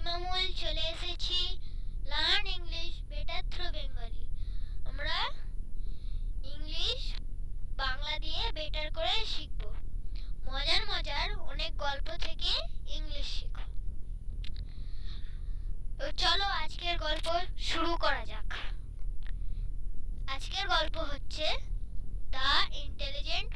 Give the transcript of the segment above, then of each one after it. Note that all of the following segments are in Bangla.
ইমামুল চলে এসেছি। Learn English better through Bengali আমরা ইংলিশ বাংলা দিয়ে বেটার করে শিখব। মজার মজার অনেক গল্প থেকে ইংলিশ শিখব তো চলো আজকের গল্প শুরু করা যাক। আজকের গল্প হচ্ছে দ্য ইন্টেলিজেন্ট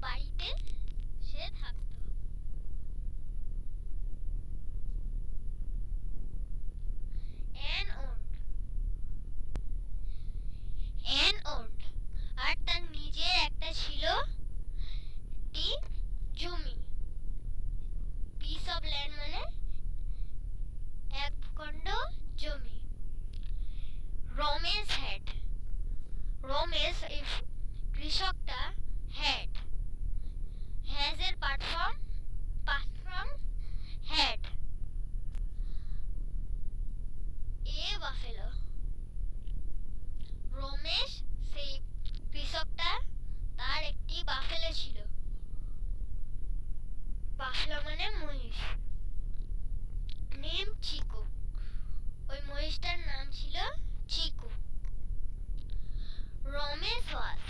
বাড়িতে সে থাকতো। সস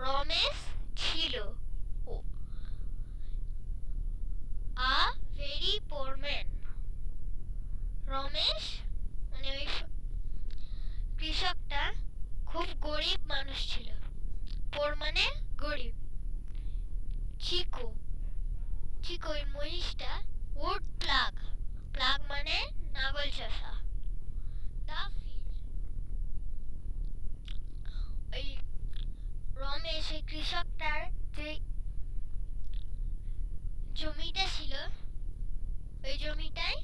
রমেশ ছিল সে কৃষক তার যে জমিটা ছিল ওই জমিটাই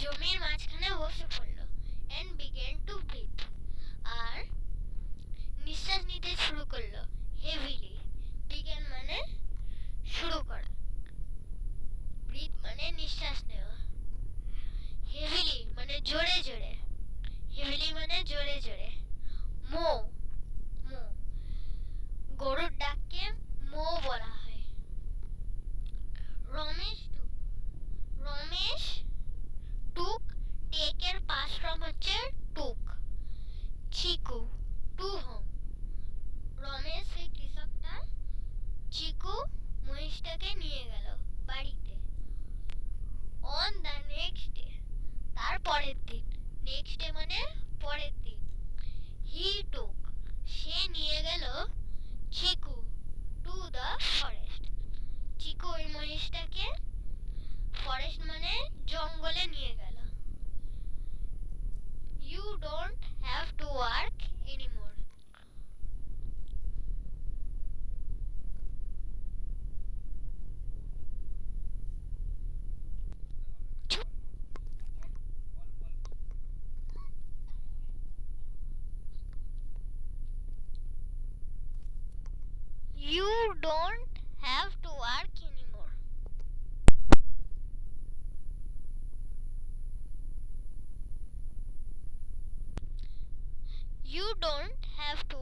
জমির মাঝখানে বসে পড়ল। অ্যান্ড বিগেন টু ব্রিথ আর নিঃশ্বাস নিতে শুরু করল। হেভিলি বিগেন মানে শুরু করা। ব্রিথ মানে নিঃশ্বাস নেওয়া। হেভিলি মানে জোরে জোরে। হেভিলি মানে জোরে জোরে। মো মো গরুর মহিষটাকে ফরেস্ট মানে জঙ্গলে নিয়ে গেল। You don't have to work anymore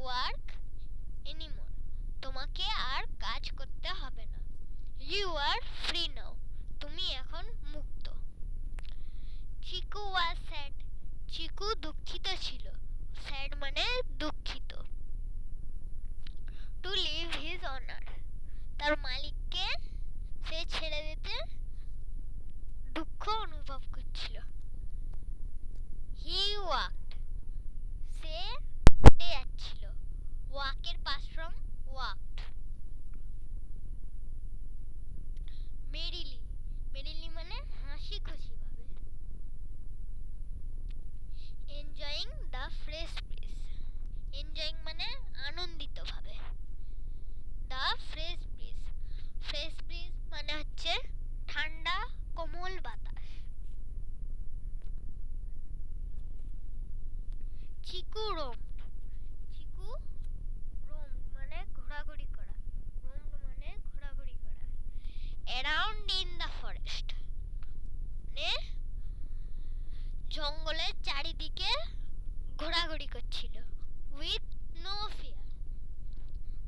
work anymore তোমাকে আর কাজ করতে হবে না। ইউ আর ফ্রি নাও তুমি এখন মুক্ত। চিকু ওয়াজ স্যাড চিকু দুঃখিত ছিল। স্যাড মানে দুঃখিত। টু লিভ হিজ অনার তার মালিককে সে ছেড়ে দিতে দুঃখ অনুভব করছিল। হি ওয়াকড সে হেঁটে যাচ্ছিল ওয়াকের pass from walked merrily merrily মানে হাসি খুশি ভাবে enjoying the fresh breeze enjoying মানে আনন্দিত ভাবে the fresh breeze fresh breeze মানে হচ্ছে ঠান্ডা কোমল বাতাস চিকু রোম চিকু রোম মানে ঘোরাঘুরি করা রোম মানে ঘোরাঘুরি করা অ্যারাউন্ড ইন দ্য ফরেস্ট মানে জঙ্গলের চারিদিকে ঘোরাঘুরি করছিল উইথ নো ফিয়ার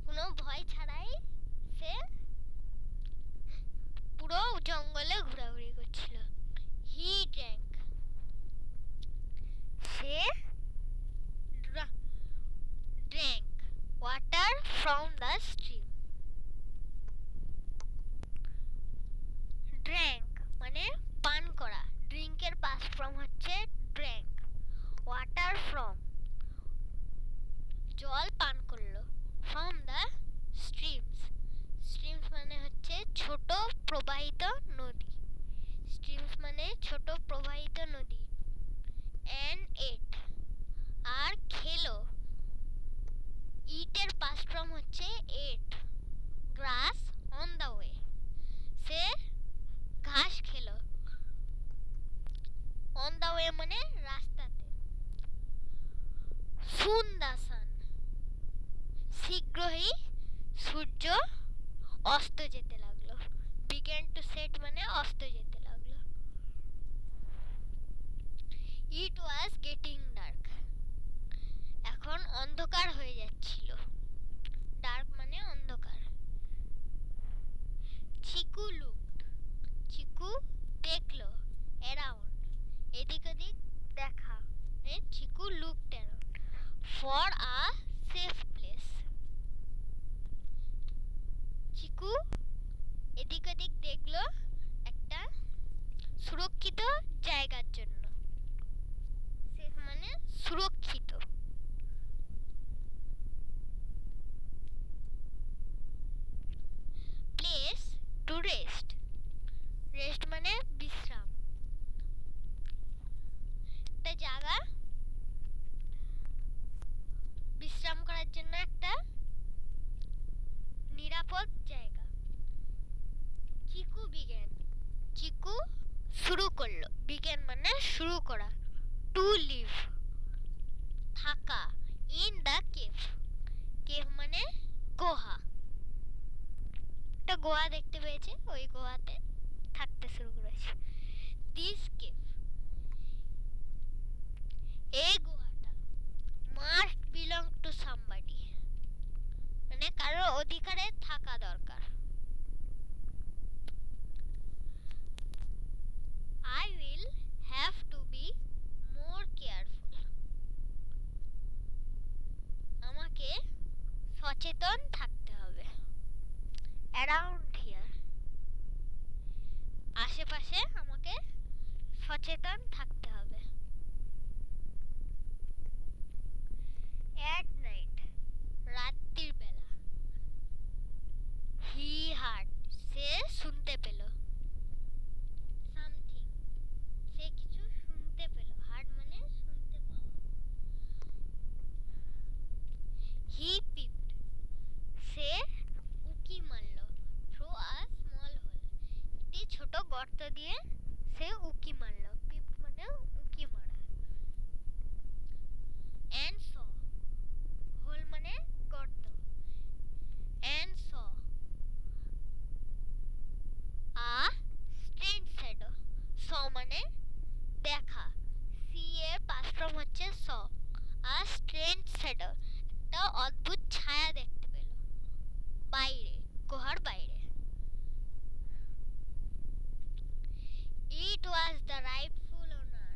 কোনো ভয় ছাড়াই সে পুরো জঙ্গলে ঘোরাঘুরি করছিল he drank say drank water from the stream drank মানে পান করা ড্রিঙ্কের পাস ফ্রম হচ্ছে ড্র্যাঙ্ক ওয়াটার ফ্রম জল পান করল ফ্রম দ্য স্ট্রিমস স্ট্রিমস মানে হচ্ছে ছোট প্রবাহিত নদী। স্ট্রিমস মানে ছোট প্রবাহিত নদী। অ্যান্ড এট আর খেলো। ইটের পাস ফ্রম হচ্ছে ate grass on the way সে ঘাস খেলো। অন দ্য ওয়ে মানে রাস্তাতে। সুন দ্য সান শীঘ্রই সূর্য অস্ত যেতে লাগল। বিগেন টু সেট মানে অস্ত যেতে লাগল। ইট ওয়াজ গেটিং ডার্ক এখন অন্ধকার হয়ে যাচ্ছিল। ডার্ক মানে অন্ধকার। চিকু লুকড চিকু দেখল অ্যারাউন্ড এদিক ওদিক দেখা a Chiku looked around for a safe place Chiku এদিক ওদিক দেখল একটা সুরক্ষিত জায়গার জন্য সেফ মানে সুরক্ষিত প্লেস টু রেস্ট রেস্ট মানে বিশ্রাম একটা জায়গা বিশ্রাম করার জন্য একটা নিরাপদ জায়গা চিকু বিজ্ঞান চিকু শুরু করল বিজ্ঞান মানে শুরু করা টু লিভ থাকা ইন দ্য কেভ কেভ মানে গুহা একটা গোয়া দেখতে পেয়েছে, ওই গোয়াতে থাকতে শুরু করেছে। দিস এই গোয়াটা মাস্ট বিলং টু সামবাডি মানে কারোর অধিকারে থাকা দরকার। I will have to be more careful আমাকে সচেতন থাকতে অ্যারাউন্ড হিয়ার আশেপাশে আমাকে সচেতন থাকতে হবে। অ্যাট নাইট রাত্রির বেলা হি হার্ট সে শুনতে পেল সামথিং সে কিছু শুনতে পেল হার্ট মানে শুনতে পাওয়া হি পিপড সে উকি মারল থ্রু আ স্মল হোল একটি ছোট গর্ত দিয়ে সে উকি মারল। পিপড মানে উকি মারা। And saw. হোল মানে গর্ত। And saw. A strange shadow. Saw মানে দেখা। সি এর পাঁচ হচ্ছে স। A strange shadow. একটা অদ্ভুত ছায়া দেখতে পেল। বাইরে, গুহার বাইরে। ইট ওয়াজ দ্য রাইটফুল ওনার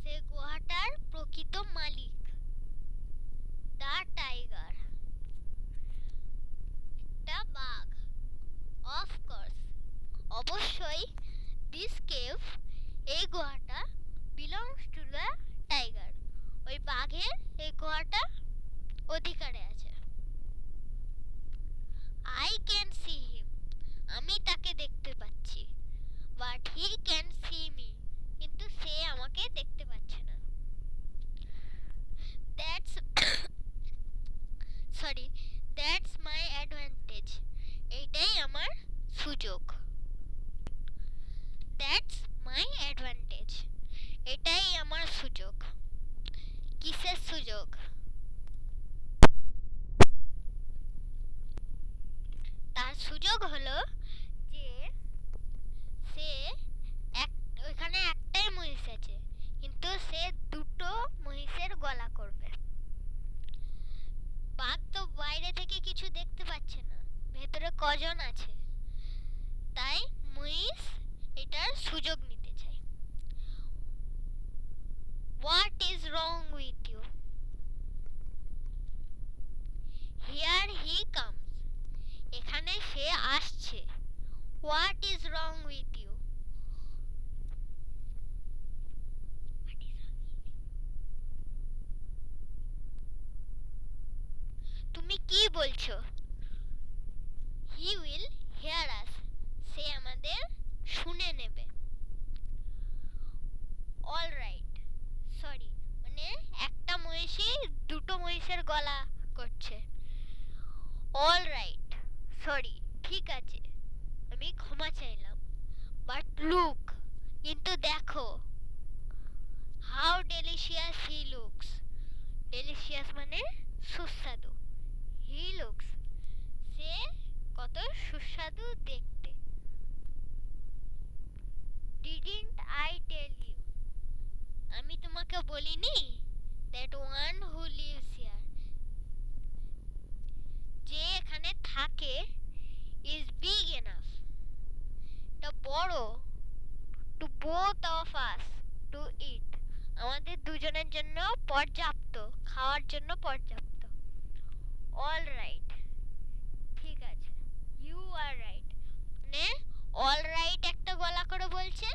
সে গুহাটার প্রকৃত মালিক দ্য টাইগার একটা বাঘ। অফকোর্স অবশ্যই দিস কেভ এই গুহাটা বিলংস টু দ্য টাইগার ওই বাঘের এই গুহাটা অধিকারে আছে আই ক্যান সি হিম আমি তাকে দেখতে পাচ্ছি but he can see me কিন্তু সে আমাকে দেখতে পাচ্ছে না that's sorry that's my advantage এইটাই আমার সুযোগ দ্যাটস মাই অ্যাডভান্টেজ এটাই আমার সুযোগ কিসের সুযোগ তার সুযোগ হলো যে সে এক ওইখানে একটাই মহিষ আছে কিন্তু সে দুটো মহিষের গলা করবে বাঘ তো বাইরে থেকে কিছু দেখতে পাচ্ছে না ভেতরে কজন আছে তাই মহিষ এটার সুযোগ নিতে চায় what is wrong with you here he comes এখানে সে আসছে। What is wrong with you তুমি কি বলছো? হি উইল হেয়ার আস সে আমাদের শুনে নেবে অল রাইট সরি মানে একটা মহিষই দুটো মহিষের গলা করছে অল রাইট সরি ঠিক আছে আমি ক্ষমা চাইলাম বাট লুক কিন্তু দেখো how delicious he looks delicious মানে সুস্বাদু হি লুকস সে কত সুস্বাদু দেখতে ডিডন্ট আই টেল ইউ আমি তোমাকে বলিনি that one who lives here যে এখানে থাকে ইজ বিগ এনাফ এটা বড় to both of us to eat আমাদের দুজনের জন্য পর্যাপ্ত, খাওয়ার জন্য পর্যাপ্ত। অল রাইট ঠিক আছে। ইউ আর রাইট মানে অল রাইট একটা গলা করে বলছে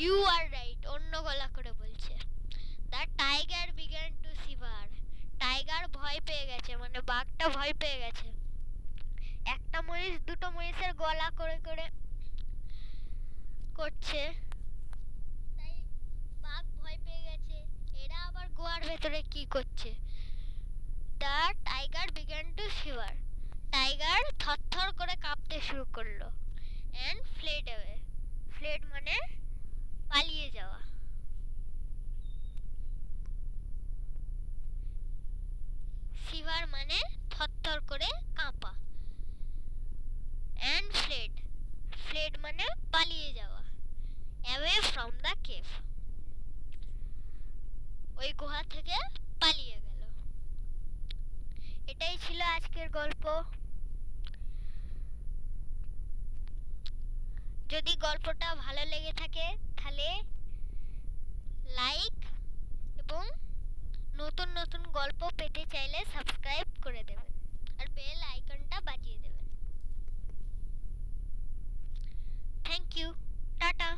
ইউ আর রাইট অন্য গলা করে বলছে। The tiger began to shiver tiger ভয় পেয়ে গেছে মানে বাঘটা ভয় পেয়ে গেছে। একটা মহিষ, দুটো মহিষের গলা করে করে করছে তাই বাঘ ভয় পেয়ে গেছে এরা আবার গোয়ার ভেতরে কি করছে? The tiger began to shiver tiger থরথর করে কাঁপতে শুরু করল অ্যান্ড ফ্লেড অ্যাওয়ে ফ্লেড মানে পালিয়ে যাওয়া। শিভার মানে থরথর করে কাঁপা। অ্যান্ড ফ্লেড ফ্লেড মানে পালিয়ে যাওয়া। অ্যাওয়ে ফ্রম দ্য কেভ ওই গুহা থেকে পালিয়ে গেল। এটাই ছিল আজকের গল্প। যদি গল্পটা ভালো লেগে থাকে, তাহলে লাইক এবং নতুন নতুন গল্প পেতে চাইলে সাবস্ক্রাইব করে দেবেন আর বেল আইকনটা বাজিয়ে দেবেন। Thank you tata.